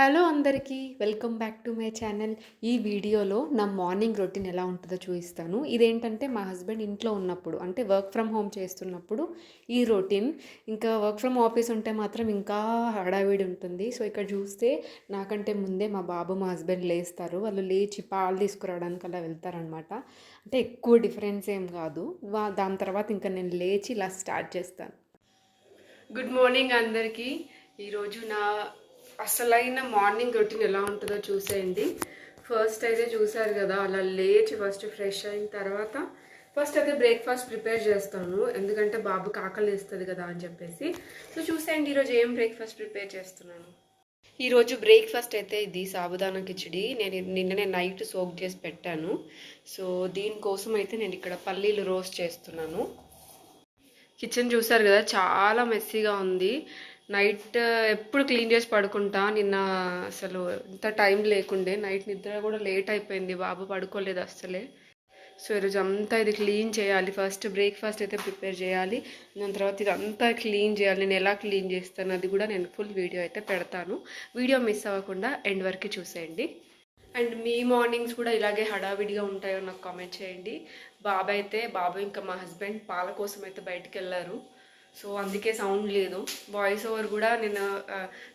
Hello అందరికీ welcome back to my channel. ఈ వీడియోలో నా మార్నింగ్ రొటీన్ ఎలా ఉంటుందో చూపిస్తాను. ఇదేంటంటే మా హస్బెండ్ ఇంట్లో ఉన్నప్పుడు అంటే వర్క్ ఫ్రమ్ హోమ్ చేస్తున్నప్పుడు ఈ రొటీన్. ఇంకా వర్క్ ఫ్రమ్ ఆఫీస్ ఉంటే మాత్రం ఇంకా హడావిడి ఉంటుంది. సో ఇక్కడ చూస్తే నాకంటే ముందే మా బాబు మా హస్బెండ్ లేస్తారు. వాళ్ళు లేచి పాలు తీసుకురావడానికి అలా వెళ్తారనమాట. అంటే ఎక్కువ డిఫరెన్స్ ఏం కాదు. వా- దాని తర్వాత ఇంకా నేను లేచి ఇలా స్టార్ట్ చేస్తాను. గుడ్ మార్నింగ్ అందరికీ. ఈరోజు నా అసలైన మార్నింగ్ రొటీన్ ఎలా ఉంటుందో చూసేయండి. ఫస్ట్ అయితే చూసారు కదా అలా లేచి ఫస్ట్ ఫ్రెష్ అయిన తర్వాత ఫస్ట్ అయితే బ్రేక్ఫాస్ట్ ప్రిపేర్ చేస్తాను. ఎందుకంటే బాబుకి ఆకలి వేస్తుంది కదా అని చెప్పేసి. సో చూసేయండి ఈరోజు ఏం బ్రేక్ఫాస్ట్ ప్రిపేర్ చేస్తున్నాను. ఈరోజు బ్రేక్ఫాస్ట్ అయితే ఇది సాబుదానా కిచిడి. నేను నిన్ననే నైట్ సోక్ చేసి పెట్టాను. సో దీనికోసం అయితే నేను ఇక్కడ పల్లీలు రోస్ట్ చేస్తున్నాను. కిచెన్ చూసారు కదా చాలా మెస్సీగా ఉంది. నైట్ ఎప్పుడు క్లీన్ చేసి పడుకుంటా. నిన్న అసలు ఇంత టైం లేకుండే. నైట్ నిద్ర కూడా లేట్ అయిపోయింది. బాబు పడుకోలేదు అస్సలే. సో ఈరోజు అంతా ఇది క్లీన్ చేయాలి. ఫస్ట్ బ్రేక్ఫాస్ట్ అయితే ప్రిపేర్ చేయాలి. దాని తర్వాత ఇదంతా క్లీన్ చేయాలి. నేను ఎలా క్లీన్ చేస్తాను అది కూడా నేను ఫుల్ వీడియో అయితే పెడతాను. వీడియో మిస్ అవ్వకుండా ఎండ్ వరకు చూసేయండి. అండ్ మీ మార్నింగ్స్ కూడా ఇలాగే హడావిడిగా ఉంటాయో నాకు కామెంట్ చేయండి. బాబు అయితే బాబు ఇంకా మా హస్బెండ్ పాల కోసం అయితే బయటికి వెళ్ళారు. సో అందుకే సౌండ్ లేదు. వాయిస్ ఓవర్ కూడా నేను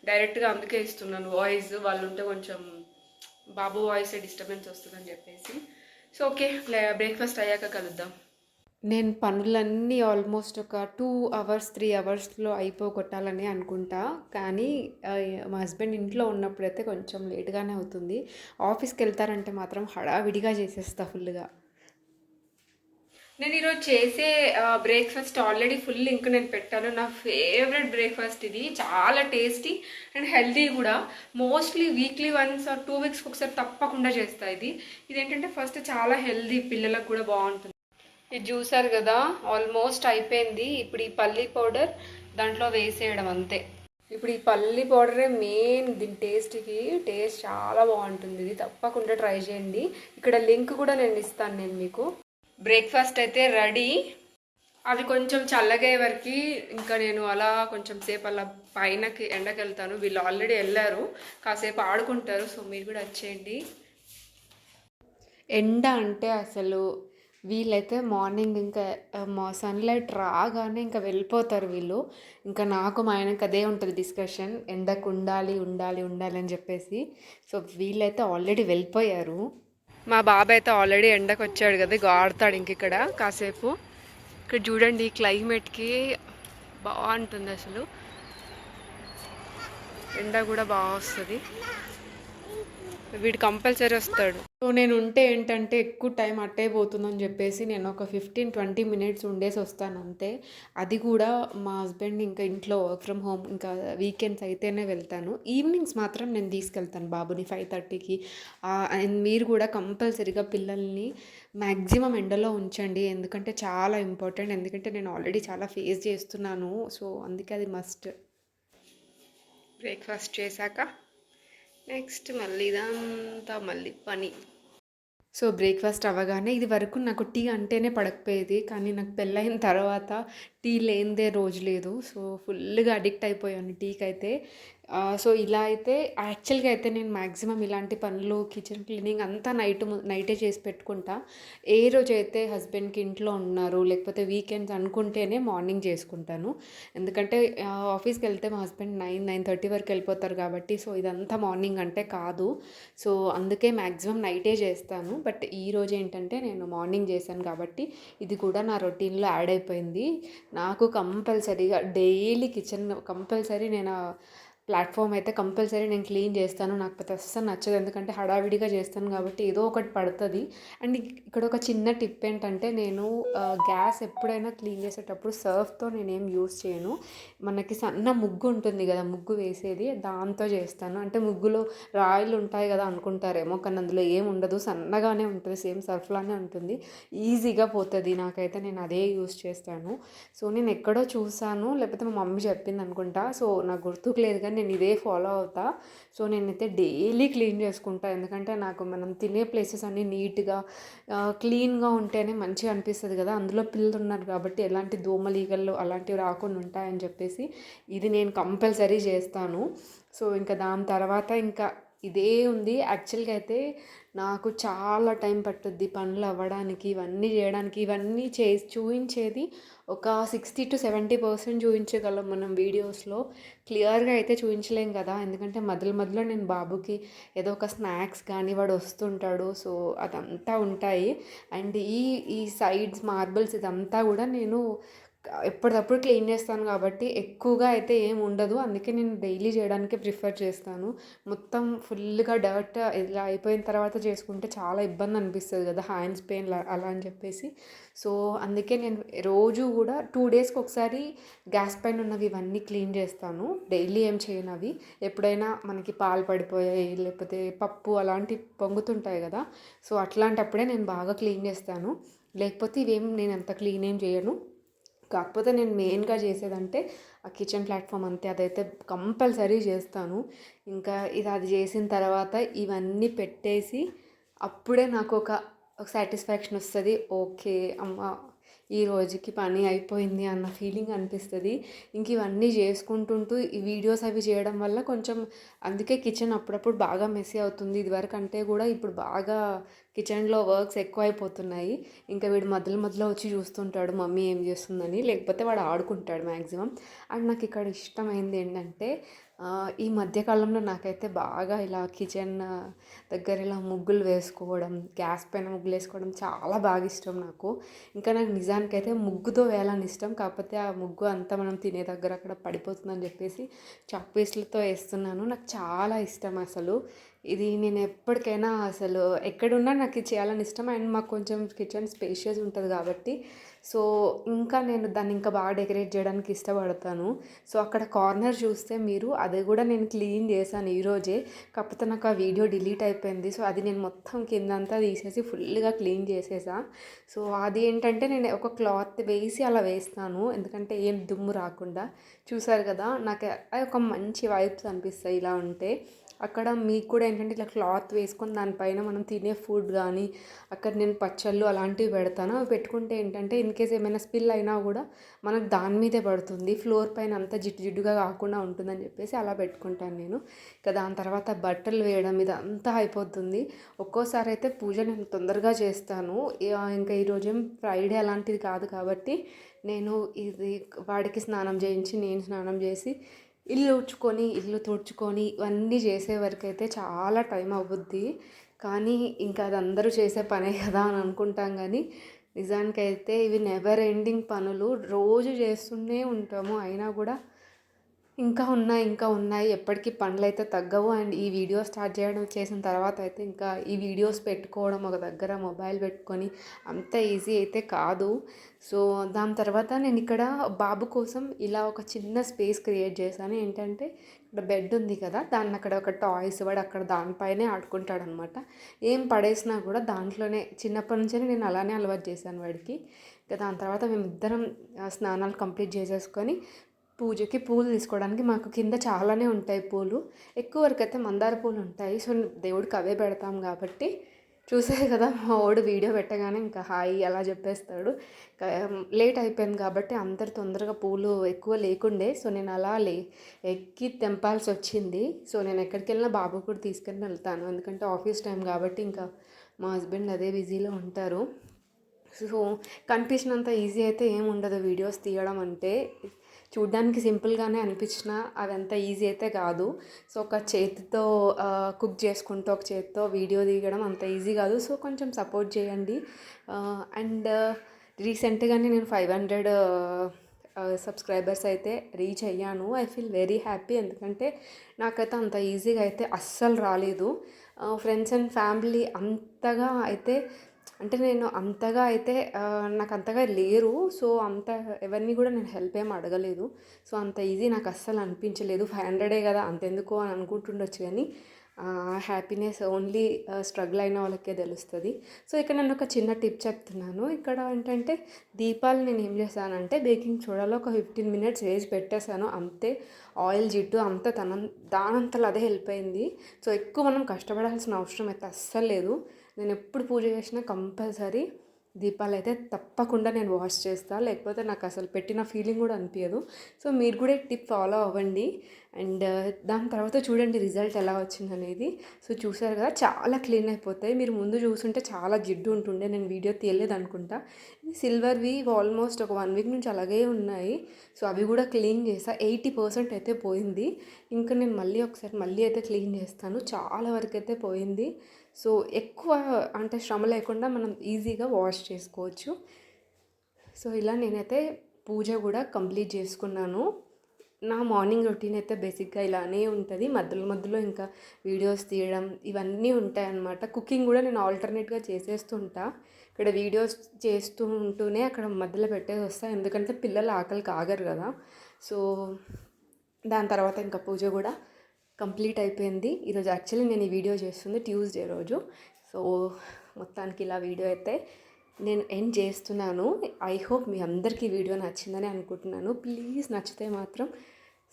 డైరెక్ట్గా అందుకే ఇస్తున్నాను. వాయిస్ వాళ్ళు ఉంటే కొంచెం బాబు వాయిస్ డిస్టర్బెన్స్ వస్తుందని చెప్పేసి. సో ఓకే బ్రేక్ఫాస్ట్ అయ్యాక కలుద్దాం. నేను పనులన్నీ ఆల్మోస్ట్ ఒక టూ అవర్స్ త్రీ అవర్స్లో అయిపోగొట్టాలని అనుకుంటా. కానీ మా హస్బెండ్ ఇంట్లో ఉన్నప్పుడైతే కొంచెం లేట్గానే అవుతుంది. ఆఫీస్కి వెళ్తారంటే మాత్రం హడావిడిగా చేసేస్తా ఫుల్గా నేను ఈరోజు చేసే బ్రేక్ఫాస్ట్ ఆల్రెడీ ఫుల్ లింక్ నేను పెట్టాను. నా ఫేవరెట్ బ్రేక్ఫాస్ట్ ఇది. చాలా టేస్టీ అండ్ హెల్తీ కూడా. Mostly weekly once or two వీక్స్కి ఒకసారి తప్పకుండా చేస్తా ఇది. ఇదేంటంటే ఫస్ట్ చాలా హెల్తీ పిల్లలకు కూడా బాగుంటుంది. ఇది చూసారు కదా ఆల్మోస్ట్ అయిపోయింది. ఇప్పుడు ఈ పల్లీ పౌడర్ దాంట్లో వేసేయడం అంతే. ఇప్పుడు ఈ పల్లి పౌడరే మెయిన్ దీని టేస్ట్కి టేస్ట్ చాలా బాగుంటుంది. ఇది తప్పకుండా ట్రై చేయండి. ఇక్కడ లింక్ కూడా నేను ఇస్తాను నేను మీకు. బ్రేక్ఫాస్ట్ అయితే రెడీ. అవి కొంచెం చల్లగే వరకు ఇంకా నేను అలా కొంచెం సేపు అలా పైనకి ఎండకి వెళ్తాను వీళ్ళు ఆల్రెడీ వెళ్ళారు. కాసేపు ఆడుకుంటారు. సో మీరు కూడా వచ్చేయండి. ఎండ అంటే అసలు వీళ్ళైతే మార్నింగ్ ఇంకా మా సన్లైట్ రాగానే ఇంకా వెళ్ళిపోతారు వీళ్ళు. ఇంకా నాకు మా ఆయనకి అదే ఉంటుంది డిస్కషన్. ఎండకు ఉండాలి ఉండాలి ఉండాలి అని చెప్పేసి. సో వీళ్ళైతే ఆల్రెడీ వెళ్ళిపోయారు. మా బాబాయ్ అయితే ఆల్రెడీ ఎండకు వచ్చాడు కదా ఇక ఆడతాడు ఇంక ఇక్కడ కాసేపు. ఇక్కడ చూడండి ఈ క్లైమేట్కి బాగుంటుంది అసలు. ఎండ కూడా బాగా వస్తుంది. వీడు కంపల్సరీ వస్తాడు. సో నేను ఉంటే ఏంటంటే ఎక్కువ టైం అట్టే పోతుందని చెప్పేసి నేను ఒక ఫిఫ్టీన్ ట్వంటీ మినిట్స్ ఉండేసి వస్తాను అంతే. అది కూడా మా హస్బెండ్ ఇంకా ఇంట్లో వర్క్ ఫ్రమ్ హోమ్ ఇంకా వీకెండ్స్ అయితేనే వెళ్తాను. ఈవినింగ్స్ మాత్రం నేను తీసుకెళ్తాను బాబుని ఫైవ్ థర్టీకి. అండ్ మీరు కూడా కంపల్సరీగా పిల్లల్ని మ్యాక్సిమం ఎండలో ఉంచండి. ఎందుకంటే చాలా ఇంపార్టెంట్. ఎందుకంటే నేను ఆల్రెడీ చాలా ఫేస్ చేస్తున్నాను. సో అందుకే అది మస్ట్. బ్రేక్ఫాస్ట్ చేశాక నెక్స్ట్ మళ్ళీ ఇదంతా మళ్ళీ పని. సో బ్రేక్ఫాస్ట్ అవ్వగానే ఇది వరకు నాకు టీ అంటేనే పడకపోయేది కానీ నాకు పెళ్ళైన తర్వాత టీ లేనిదే రోజు లేదు. సో ఫుల్గా అడిక్ట్ అయిపోయాను టీకి అయితే సో ఇలా అయితే యాక్చువల్గా అయితే నేను మ్యాక్సిమం ఇలాంటి పనులు కిచెన్ క్లీనింగ్ అంతా నైట్ నైటే చేసి పెట్టుకుంటా. ఏ రోజు అయితే హస్బెండ్కి ఇంట్లో ఉన్నారు లేకపోతే వీకెండ్స్ అనుకుంటేనే మార్నింగ్ చేసుకుంటాను. ఎందుకంటే ఆఫీస్కి వెళ్తే మా హస్బెండ్ నైన్ నైన్ థర్టీ వరకు వెళ్ళిపోతారు కాబట్టి సో ఇదంతా మార్నింగ్ అంటే కాదు. సో అందుకే మ్యాక్సిమం నైటే చేస్తాను. బట్ ఈ రోజు ఏంటంటే నేను మార్నింగ్ చేశాను కాబట్టి ఇది కూడా నా రొటీన్లో యాడ్ అయిపోయింది. నాకు కంపల్సరీగా డైలీ కిచెన్ కంపల్సరీ నేను ప్లాట్ఫామ్ అయితే కంపల్సరీ నేను క్లీన్ చేస్తాను. నాకు పెద్ద అస్సలు నచ్చదు. ఎందుకంటే హడావిడిగా చేస్తాను కాబట్టి ఏదో ఒకటి పడుతుంది. అండ్ ఇక్కడ ఒక చిన్న టిప్ ఏంటంటే నేను గ్యాస్ ఎప్పుడైనా క్లీన్ చేసేటప్పుడు సర్ఫ్తో నేనేం యూస్ చేయను. మనకి సన్న ముగ్గు ఉంటుంది కదా ముగ్గు వేసేది దాంతో చేస్తాను. అంటే ముగ్గులో రాయిలు ఉంటాయి కదా అనుకుంటారేమో కానీ అందులో ఏం ఉండదు. సన్నగానే ఉంటుంది సేమ్ సర్ఫ్లానే ఉంటుంది. ఈజీగా పోతుంది. నాకైతే నేను అదే యూస్ చేస్తాను. సో నేను ఎక్కడో చూసాను. లేకపోతే మా మమ్మీ చెప్పింది అనుకుంటా సో నాకు గుర్తుకు లేదు కానీ నేను ఇదే ఫాలో అవుతా. సో నేనైతే డైలీ క్లీన్ చేసుకుంటా. ఎందుకంటే నాకు మనం తినే ప్లేసెస్ అన్నీ నీట్గా క్లీన్గా ఉంటేనే మంచిగా అనిపిస్తుంది కదా. అందులో పిల్లలు ఉన్నారు కాబట్టి ఎలాంటి దోమలు ఈగలు అలాంటివి రాకుండా ఉంటాయని చెప్పేసి ఇది నేను కంపల్సరీ చేస్తాను. సో ఇంకా దాని తర్వాత ఇంకా ఇదే ఉంది. యాక్చువల్గా అయితే నాకు చాలా టైం పట్టుద్ది పనులు అవ్వడానికి ఇవన్నీ చేయడానికి ఇవన్నీ చే చూపించేది ఒక సిక్స్టీ టు సెవెంటీ పర్సెంట్ చూపించగలం మనం వీడియోస్లో. క్లియర్గా అయితే చూపించలేం కదా ఎందుకంటే మధ్యలో మధ్యలో నేను బాబుకి ఏదో ఒక స్నాక్స్ కానీ వాడు వస్తుంటాడు సో అదంతా ఉంటాయి. అండ్ ఈ ఈ సైడ్స్ మార్బుల్స్ ఇదంతా కూడా నేను ఎప్పటికప్పుడు క్లీన్ చేస్తాను కాబట్టి ఎక్కువగా అయితే ఏం ఉండదు. అందుకే నేను డైలీ చేయడానికే ప్రిఫర్ చేస్తాను. మొత్తం ఫుల్గా డర్ట్ ఇలా అయిపోయిన తర్వాత చేసుకుంటే చాలా ఇబ్బంది అనిపిస్తుంది కదా హ్యాండ్స్ పెయిన్ అలా అని చెప్పేసి. సో అందుకే నేను రోజు కూడా టూ డేస్కి ఒకసారి గ్యాస్ పైన ఉన్నవి ఇవన్నీ క్లీన్ చేస్తాను. డైలీ ఏం చేయను అవి ఎప్పుడైనా మనకి పాలు పడిపోయాయి లేకపోతే పప్పు అలాంటి పొంగుతుంటాయి కదా సో అట్లాంటప్పుడే నేను బాగా క్లీన్ చేస్తాను. లేకపోతే ఇవేం నేను అంత క్లీన్ ఏం చేయను. కాకపోతే నేను మెయిన్గా చేసేదంటే ఆ కిచెన్ ప్లాట్ఫామ్ అంతే. అదైతే కంపల్సరీ చేస్తాను. ఇంకా ఇది అది చేసిన తర్వాత ఇవన్నీ పెట్టేసి అప్పుడే నాకు ఒక సాటిస్ఫాక్షన్ వస్తుంది. ఓకే అమ్మ ఈ రోజుకి పని అయిపోయింది అన్న ఫీలింగ్ అనిపిస్తుంది. ఇంక ఇవన్నీ చేసుకుంటుంటూ ఈ వీడియోస్ అవి చేయడం వల్ల కొంచెం అందుకే కిచెన్ అప్పుడప్పుడు బాగా మెస్సీ అవుతుంది. ఇదివరకు అంటే కూడా ఇప్పుడు బాగా కిచెన్లో వర్క్స్ ఎక్కువ అయిపోతున్నాయి ఇంకా వీడు మధ్యలో మధ్యలో వచ్చి చూస్తుంటాడు మమ్మీ ఏం చేస్తుందని. లేకపోతే వాడు ఆడుకుంటాడు మ్యాక్సిమం అండ్ నాకు ఇక్కడ ఇష్టమైంది ఏంటంటే ఈ మధ్యకాలంలో నాకైతే బాగా ఇలా కిచెన్ దగ్గర ఇలా ముగ్గులు వేసుకోవడం గ్యాస్ పైన ముగ్గులు వేసుకోవడం చాలా బాగా ఇష్టం నాకు. ఇంకా నాకు నిజానికైతే ముగ్గుతో వేయాలని ఇష్టం కాకపోతే ఆ ముగ్గు అంతా మనం తినే దగ్గర అక్కడ పడిపోతుందని చెప్పేసి చప్పీస్లతో వేస్తున్నాను. నాకు చాలా ఇష్టం అసలు. ఇది నేను ఎప్పటికైనా అసలు ఎక్కడున్నా నాకు ఇది చేయాలని ఇష్టం. అండ్ మాకు కొంచెం కిచెన్ స్పేషియస్ ఉంటుంది కాబట్టి. సో ఇంకా నేను దాన్ని ఇంకా బాగా డెకరేట్ చేయడానికి ఇష్టపడతాను. సో అక్కడ కార్నర్ చూస్తే మీరు అది కూడా నేను క్లీన్ చేశాను ఈరోజే కాకపోతే నాకు ఆ వీడియో డిలీట్ అయిపోయింది. సో అది నేను మొత్తం కిందంతా తీసేసి ఫుల్గా క్లీన్ చేసేసా. సో అది ఏంటంటే నేను ఒక క్లాత్ వేసి అలా వేస్తాను. ఎందుకంటే ఏం దుమ్ము రాకుండా. చూసారు కదా నాకు ఒక మంచి వైబ్స్ అనిపిస్తాయి ఇలా ఉంటే. అక్కడ మీకు కూడా ఏంటంటే ఇట్లా క్లాత్ వేసుకొని దానిపైన మనం తినే ఫుడ్ కానీ అక్కడ నేను పచ్చళ్ళు అలాంటివి పెడతాను. అవి పెట్టుకుంటే ఏంటంటే ఇన్ కేస్ ఏమైనా స్పిల్ అయినా కూడా మనకు దాని మీదే పడుతుంది. ఫ్లోర్ పైన అంతా జిడ్డు జిడ్డుగా కాకుండా ఉంటుందని చెప్పేసి అలా పెట్టుకుంటాను నేను. ఇక దాని తర్వాత బట్టలు వేయడం ఇది అంతా అయిపోతుంది. ఒక్కోసారి అయితే పూజ నేను తొందరగా చేస్తాను. ఇంకా ఈరోజు ఫ్రైడే అలాంటిది కాదు కాబట్టి నేను ఇది వాడికి స్నానం చేయించి నేను స్నానం చేసి ఇల్లు ఊడ్చుకొని ఇల్లు తుడుచుకొని ఇవన్నీ చేసే వరకు అయితే చాలా టైం అవుద్ది. కానీ ఇంకా అది అందరూ చేసే పనే కదా అని అనుకుంటాం కానీ నిజానికైతే ఇవి నెవర్ ఎండింగ్ పనులు. రోజు చేస్తూనే ఉంటాము. అయినా కూడా ఇంకా ఉన్నాయి ఇంకా ఉన్నాయి. ఎప్పటికీ పనులు అయితే తగ్గవు. అండ్ ఈ వీడియో స్టార్ట్ చేయడం చేసిన తర్వాత అయితే ఇంకా ఈ వీడియోస్ పెట్టుకోవడం ఒక దగ్గర మొబైల్ పెట్టుకొని అంత ఈజీ అయితే కాదు. సో దాని తర్వాత నేను ఇక్కడ బాబు కోసం ఇలా ఒక చిన్న స్పేస్ క్రియేట్ చేశాను. ఏంటంటే ఇక్కడ బెడ్ ఉంది కదా దాన్ని అక్కడ ఒక టాయ్స్ వాడు అక్కడ దానిపైనే ఆడుకుంటాడు అనమాట ఏం పడేసినా కూడా దాంట్లోనే చిన్నప్పటి నుంచే నేను అలానే అలవాటు చేశాను వాడికి. ఇంకా దాని తర్వాత మేమిద్దరం స్నానాలు కంప్లీట్ చేసేసుకొని పూజకి పూలు తీసుకోవడానికి మాకు కింద చాలానే ఉంటాయి పూలు. ఎక్కువ వరకు అయితే మందార పూలు ఉంటాయి. సో దేవుడికి అవే పెడతాం కాబట్టి చూసారు కదా మా వాడు వీడియో పెట్టగానే ఇంకా హాయ్ అలా చెప్పేస్తాడు. లేట్ అయిపోయింది కాబట్టి అందరు తొందరగా పూలు ఎక్కువ లేకుండే సో నేను అలా లే ఎక్కి తెంపాల్సి వచ్చింది. సో నేను ఎక్కడికి వెళ్ళినా బాబు కూడా తీసుకుని వెళ్తాను. ఎందుకంటే ఆఫీస్ టైం కాబట్టి ఇంకా మా హస్బెండ్ అదే బిజీలో ఉంటారు. సో కనిపించినంత ఈజీ అయితే ఏమి ఉండదు. వీడియోస్ తీయడం అంటే చూడ్డానికి సింపుల్గానే అనిపించిన అదంతా ఈజీ అయితే కాదు. సో ఒక చేతితో కుక్ చేసుకుంటూ ఒక చేతితో వీడియో దిగడం అంత ఈజీ కాదు. సో కొంచెం సపోర్ట్ చేయండి. అండ్ రీసెంట్గానే నేను ఫైవ్ హండ్రెడ్ సబ్స్క్రైబర్స్ అయితే రీచ్ అయ్యాను. ఐ ఫీల్ వెరీ హ్యాపీ ఎందుకంటే నాకైతే అంత ఈజీగా అయితే అస్సలు రాలేదు. ఫ్రెండ్స్ అండ్ ఫ్యామిలీ అంతగా అయితే అంటే నేను అంతగా అయితే నాకు అంతగా లేరు. సో అంత ఎవరిని కూడా నేను హెల్ప్ ఏం అడగలేదు. సో అంత ఈజీ నాకు అస్సలు అనిపించలేదు. ఫైవ్ హండ్రెడే కదా అంతెందుకు అని అనుకుంటుండొచ్చు కానీ హ్యాపీనెస్ ఓన్లీ స్ట్రగుల్ అయిన వాళ్ళకే తెలుస్తుంది. సో ఇక్కడ నేను ఒక చిన్న టిప్ చెప్తున్నాను. ఇక్కడ ఏంటంటే దీపాలు నేను ఏం చేశానంటే బేకింగ్ సోడాలో ఒక ఫిఫ్టీన్ మినిట్స్ వేసి పెట్టేశాను. అంతే ఆయిల్ జిడ్డు అంతా తన దానంతలో అదే హెల్ప్ అయింది. సో ఎక్కువ మనం కష్టపడాల్సిన అవసరం అయితే అస్సలు లేదు. నేను ఎప్పుడు పూజ చేసినా కంపల్సరీ దీపాలు అయితే తప్పకుండా నేను వాష్ చేస్తాను లేకపోతే నాకు అసలు పెట్టిన ఫీలింగ్ కూడా అనిపించదు సో మీరు కూడా టిప్ ఫాలో అవ్వండి. అండ్ దాని తర్వాత చూడండి రిజల్ట్ ఎలా వచ్చింది అనేది సో చూసారు కదా చాలా క్లీన్ అయిపోతాయి. మీరు ముందు చూసుంటే చాలా జిడ్డు ఉంటుండే. నేను వీడియో తీయలేదు అనుకుంటా. సిల్వర్వి ఆల్మోస్ట్ ఒక వన్ వీక్ నుంచి అలాగే ఉన్నాయి. సో అవి కూడా క్లీన్ చేసా. ఎయిటీ పర్సెంట్ అయితే పోయింది. ఇంకా నేను మళ్ళీ ఒకసారి మళ్ళీ అయితే క్లీన్ చేస్తాను. చాలా వరకు అయితే పోయింది. సో ఎక్కువ అంటే శ్రమ లేకుండా మనం ఈజీగా వాష్ చేసుకోవచ్చు. సో ఇలా నేనైతే పూజ కూడా కంప్లీట్ చేసుకున్నాను. నా మార్నింగ్ రొటీన్ అయితే బేసిక్గా ఇలానే ఉంటుంది. మధ్యలో మధ్యలో ఇంకా వీడియోస్ తీయడం ఇవన్నీ ఉంటాయన్నమాట కుకింగ్ కూడా నేను ఆల్టర్నేట్గా చేసేస్తుంటా. ఇక్కడ వీడియోస్ చేస్తూ ఉంటూనే అక్కడ మధ్యలో పెట్టేసి వస్తా. ఎందుకంటే పిల్లలు ఆకలి కాగరు కదా. సో దాని తర్వాత ఇంకా పూజ కూడా కంప్లీట్ అయిపోయింది. ఈరోజు యాక్చువల్లీ నేను ఈ వీడియో చేస్తుంది ట్యూస్డే రోజు. సో మొత్తానికి ఇలా వీడియో అయితే నేను ఎండ్ చేస్తున్నాను. ఐ హోప్ మీ అందరికీ వీడియో నచ్చిందని అనుకుంటున్నాను. ప్లీజ్ నచ్చితే మాత్రం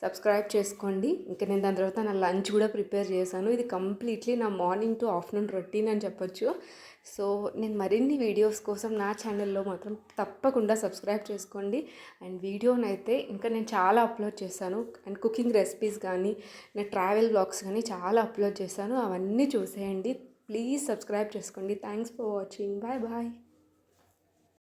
సబ్స్క్రైబ్ చేసుకోండి. ఇంకా నేను దాని తర్వాత నా లంచ్ కూడా ప్రిపేర్ చేశాను. ఇది కంప్లీట్లీ నా మార్నింగ్ టు ఆఫ్టర్నూన్ రొటీన్ అని చెప్పొచ్చు. సో నేను మరిన్ని వీడియోస్ కోసం నా ఛానల్లో మాత్రం తప్పకుండా సబ్స్క్రైబ్ చేసుకోండి. అండ్ వీడియోనైతే ఇంకా నేను చాలా అప్లోడ్ చేశాను. అండ్ కుకింగ్ రెసిపీస్ కానీ నా ట్రావెల్ బ్లాగ్స్ కానీ చాలా అప్లోడ్ చేశాను. అవన్నీ చూసేయండి. ప్లీజ్ సబ్స్క్రైబ్ చేసుకోండి. Thanks for watching. Bye bye.